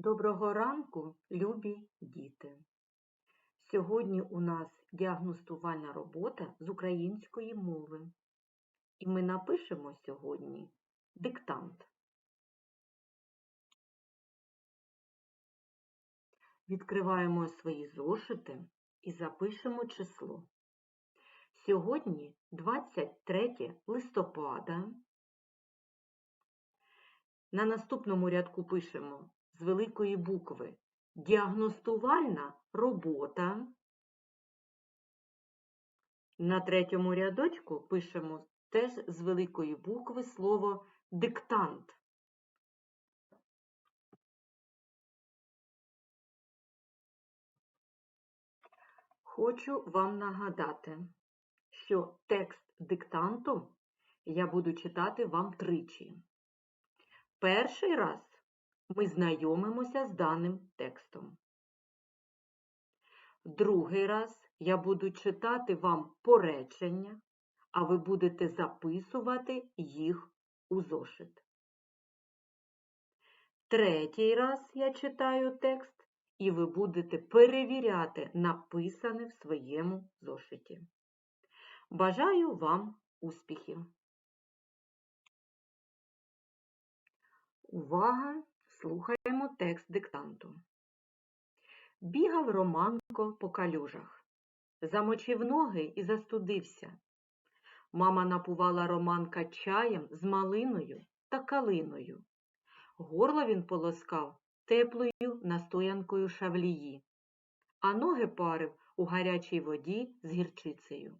Доброго ранку, любі діти! Сьогодні у нас діагностувальна робота з української мови. І ми напишемо сьогодні диктант. Відкриваємо свої зошити і запишемо число. Сьогодні 23 листопада. На наступному рядку пишемо з великої букви діагностувальна робота. На третьому рядочку пишемо теж з великої букви слово диктант. Хочу вам нагадати, що текст диктанту я буду читати вам тричі. Перший раз ми знайомимося з даним текстом. Другий раз я буду читати вам поречення, а ви будете записувати їх у зошит. Третій раз я читаю текст, і ви будете перевіряти написане в своєму зошиті. Бажаю вам успіхів! Увага! Слухаємо текст диктанту. Бігав Романко по калюжах, замочив ноги і застудився. Мама напувала Романка чаєм з малиною та калиною. Горло він полоскав теплою настоянкою шавлії, а ноги парив у гарячій воді з гірчицею.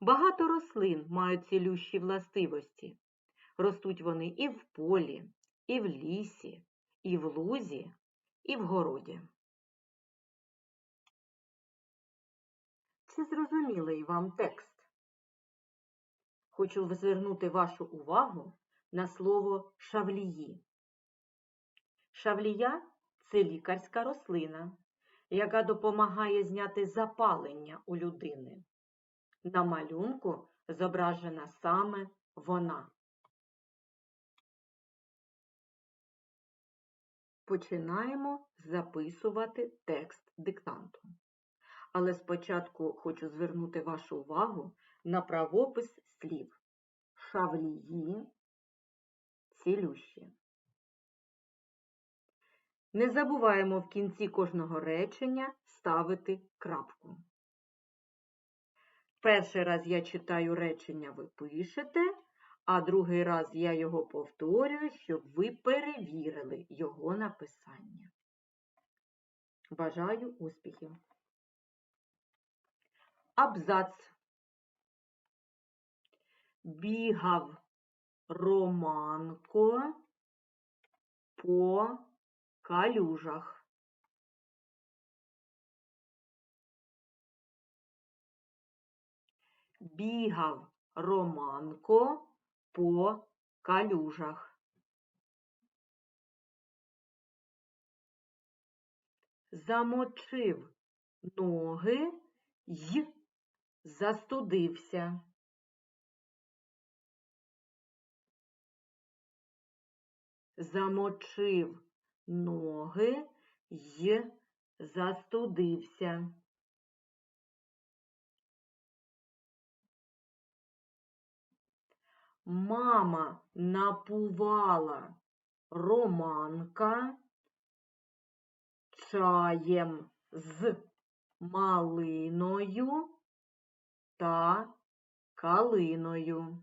Багато рослин мають цілющі властивості. Ростуть вони і в полі, і в лісі, і в лузі, і в городі. Чи зрозумілий вам текст? Хочу звернути вашу увагу на слово шавлії. Шавлія це лікарська рослина, яка допомагає зняти запалення у людини. На малюнку зображена саме вона. Починаємо записувати текст диктанту. Але спочатку хочу звернути вашу увагу на правопис слів шавлії, цілющі. Не забуваємо в кінці кожного речення ставити крапку. Перший раз я читаю речення, ви пишете, а другий раз я його повторюю, щоб ви перевірили його написання. Бажаю успіхів! Абзац. Бігав Романко по калюжах. Бігав Романко по калюжах. Замочив ноги й застудився. Замочив ноги й застудився. Мама напувала. Романка. Чаєм з малиною та калиною.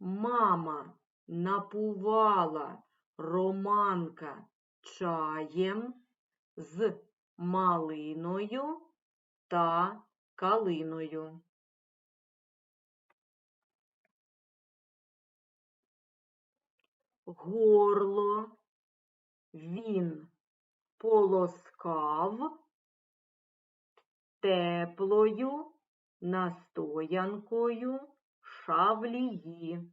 Мама напувала. Романка чаєм з малиною та калиною. Горло він полоскав теплою настоянкою шавлії.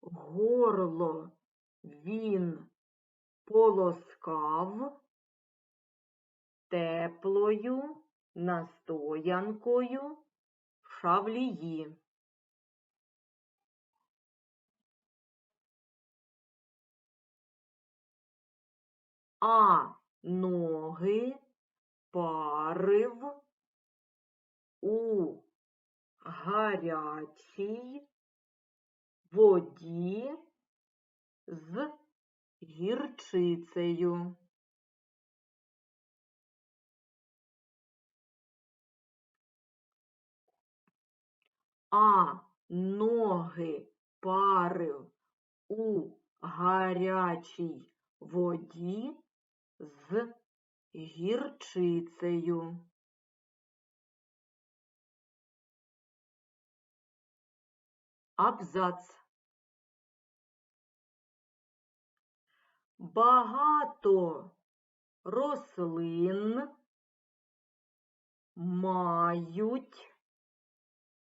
Горло він полоскав теплою настоянкою шавлії. А ноги парив у гарячій воді з гірчицею. А ноги парив у гарячій воді з гірчицею. Абзац. Багато рослин мають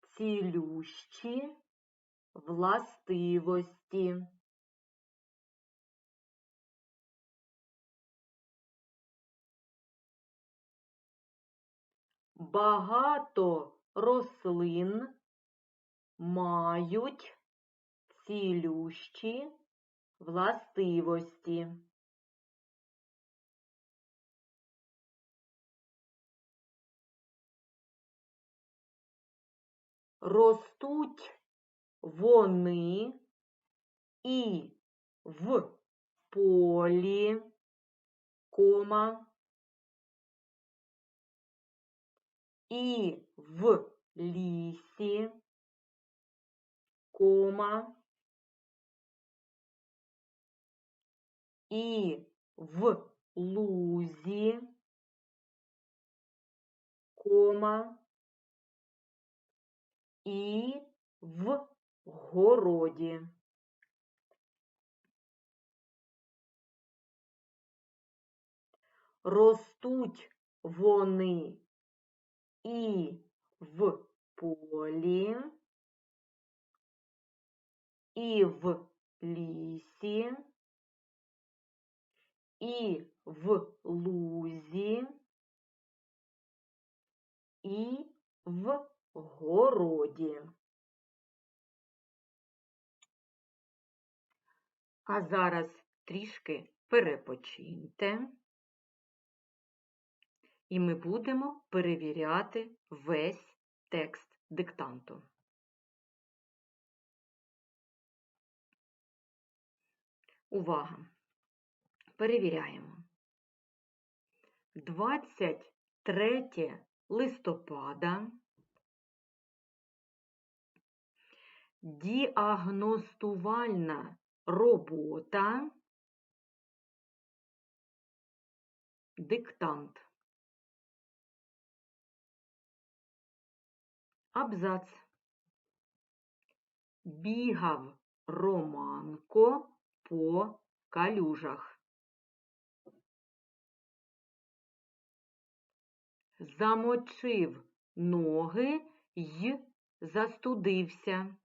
цілющі властивості. Багато рослин мають цілющі властивості. Ростуть вони і в полі, кома, і в лісі, кома, і в лузі, кома, і в городі. Ростуть вони і в полі, і в лісі, і в лузі, і в городі. А зараз трішки перепочиньте, і ми будемо перевіряти весь текст диктанту. Увага! Перевіряємо. 23 листопада діагностувальна робота диктант. Абзац. Бігав Романко по калюжах. Замочив ноги й застудився.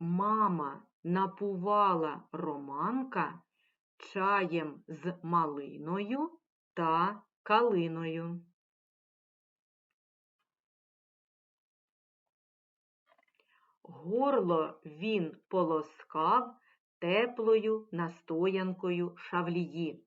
Мама напувала Романка чаєм з малиною та калиною. Горло він полоскав теплою настоянкою шавлії.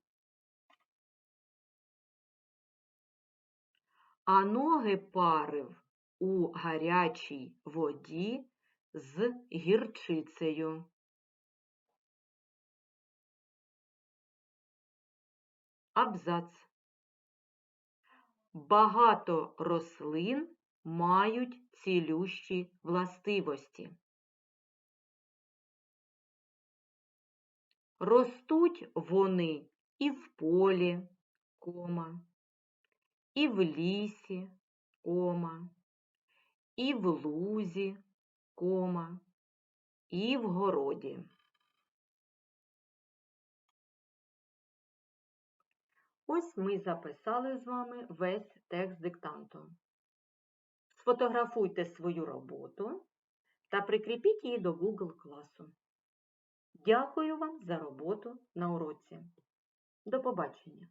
А ноги парив у гарячій воді з гірчицею. Абзац. Багато рослин мають цілющі властивості. Ростуть вони і в полі, кома, і в лісі, кома, і в лузі, кома, і в городі. Ось ми записали з вами весь текст диктанту. Сфотографуйте свою роботу та прикріпіть її до Google класу. Дякую вам за роботу на уроці. До побачення!